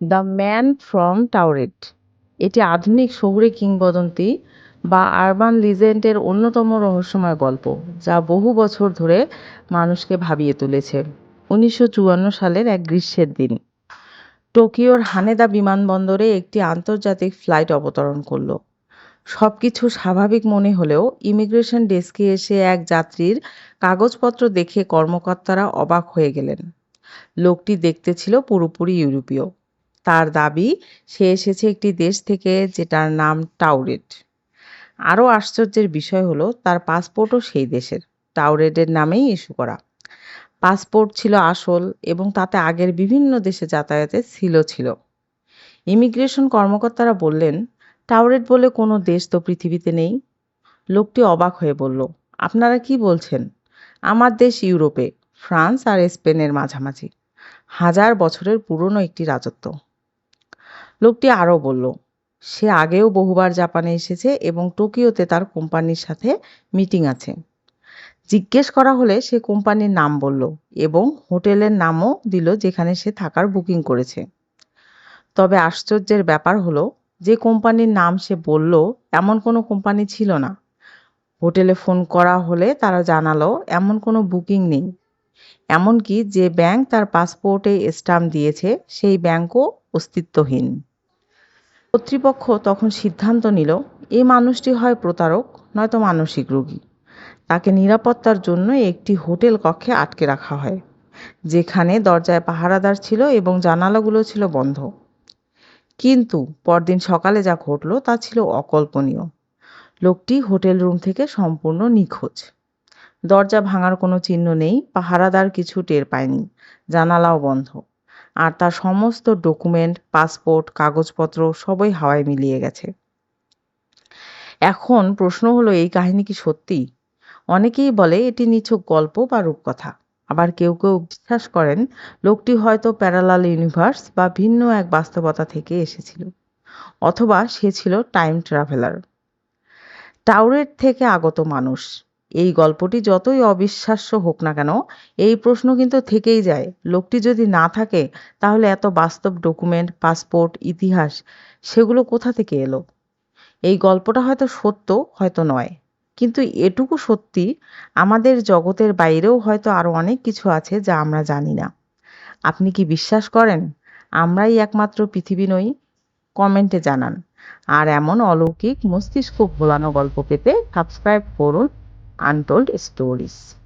The man from টাউরেট। এটি আধুনিক শহুরে কিংবদন্তি বা আরবান লিজেন্ডের অন্যতম রহস্যময় গল্প, যা বহু বছর ধরে মানুষকে ভাবিয়ে তুলেছে। উনিশশো চুয়ান্ন সালের এক গ্রীষ্মের দিন। টোকিওর হানেদা বিমানবন্দরে একটি আন্তর্জাতিক ফ্লাইট অবতরণ করল। সব কিছু স্বাভাবিক মনে হলেও ইমিগ্রেশন ডেস্কে এসে এক যাত্রীর কাগজপত্র দেখে কর্মকর্তারা অবাক হয়ে গেলেন। লোকটি দেখতে ছিল পুরোপুরি ইউরোপীয়। তার দাবি, সে এসেছে একটি দেশ থেকে যেটার নাম টাউরেট আরও আশ্চর্যের বিষয় হলো, তার পাসপোর্টও সেই দেশের। টাউরেডের নামেই ইস্যু করা। পাসপোর্ট ছিল আসল এবং তাতে আগের বিভিন্ন দেশে যাতায়াতে ছিল ছিল। ইমিগ্রেশন কর্মকর্তারা বললেন টাউরেট বলে কোনো দেশ তো পৃথিবীতে নেই। লোকটি অবাক হয়ে বলল, আপনারা কি বলছেন? আমার দেশ ইউরোপে, ফ্রান্স আর স্পেনের মাঝামাঝি। হাজার বছরের পুরনো একটি রাজত্ব। লোকটি আরও বলল, সে আগেও বহুবার জাপানে এসেছে এবং টোকিওতে তার কোম্পানির সাথে মিটিং আছে। জিজ্ঞেস করা হলে সে কোম্পানির নাম বলল এবং হোটেলের নামও দিল যেখানে সে থাকার বুকিং করেছে। তবে আশ্চর্যের ব্যাপার হলো, যে কোম্পানির নাম সে বলল এমন কোনো কোম্পানি ছিল না। হোটেলে ফোন করা হলে তারা জানালো, এমন কোনো বুকিং নেই। এমনকি যে ব্যাংক তার পাসপোর্টে স্টাম্প দিয়েছে, সেই ব্যাংকও অস্তিত্বহীন। কর্তৃপক্ষ তখন সিদ্ধান্ত নিল, এই মানুষটি হয় প্রতারক, নয়তো মানসিক রোগী। তাকে নিরাপত্তার জন্য একটি হোটেল কক্ষে আটকে রাখা হয়, যেখানে দরজায় পাহারাদার ছিল এবং জানালাগুলো ছিল বন্ধ। কিন্তু পরদিন সকালে যা ঘটল তা ছিল অকল্পনীয়। লোকটি হোটেল রুম থেকে সম্পূর্ণ নিখোঁজ। দরজা ভাঙার কোনো চিহ্ন নেই, পাহারাদার কিছু টের পায়নি, জানালাও বন্ধ। আর তার সমস্ত ডকুমেন্ট, পাসপোর্ট, কাগজপত্র সবই হাওয়ায় মিলিয়ে গেছে। এখন প্রশ্ন হলো, এই কাহিনী কি সত্যি? অনেকেই বলে, এটি নিছক গল্প বা রূপকথা। আবার কেউ কেউ বিশ্বাস করেন, লোকটি হয়তো প্যারালাল ইউনিভার্স বা ভিন্ন এক বাস্তবতা থেকে এসেছিল, অথবা সে ছিল টাইম ট্রাভেলার। টাউরেট থেকে আগত মানুষ। এই গল্পটি যতই অবিশ্বাস্য হোক না কেন, এই প্রশ্ন কিন্তু থেকেই যায়। লোকটি যদি না থাকে, তাহলে এত বাস্তব ডকুমেন্ট, পাসপোর্ট, ইতিহাস, সেগুলো কোথা থেকে এলো? এই গল্পটা হয়তো সত্য, হয়তো নয়। কিন্তু এটুকু সত্যি, আমাদের জগতের বাইরেও হয়তো আরও অনেক কিছু আছে যা আমরা জানি না। আপনি কি বিশ্বাস করেন? আমরাই একমাত্র পৃথিবী নই? কমেন্টে জানান। আর এমন অলৌকিক মস্তিষ্ক ভোলানো গল্প পেতে সাবস্ক্রাইব করুন। untold stories.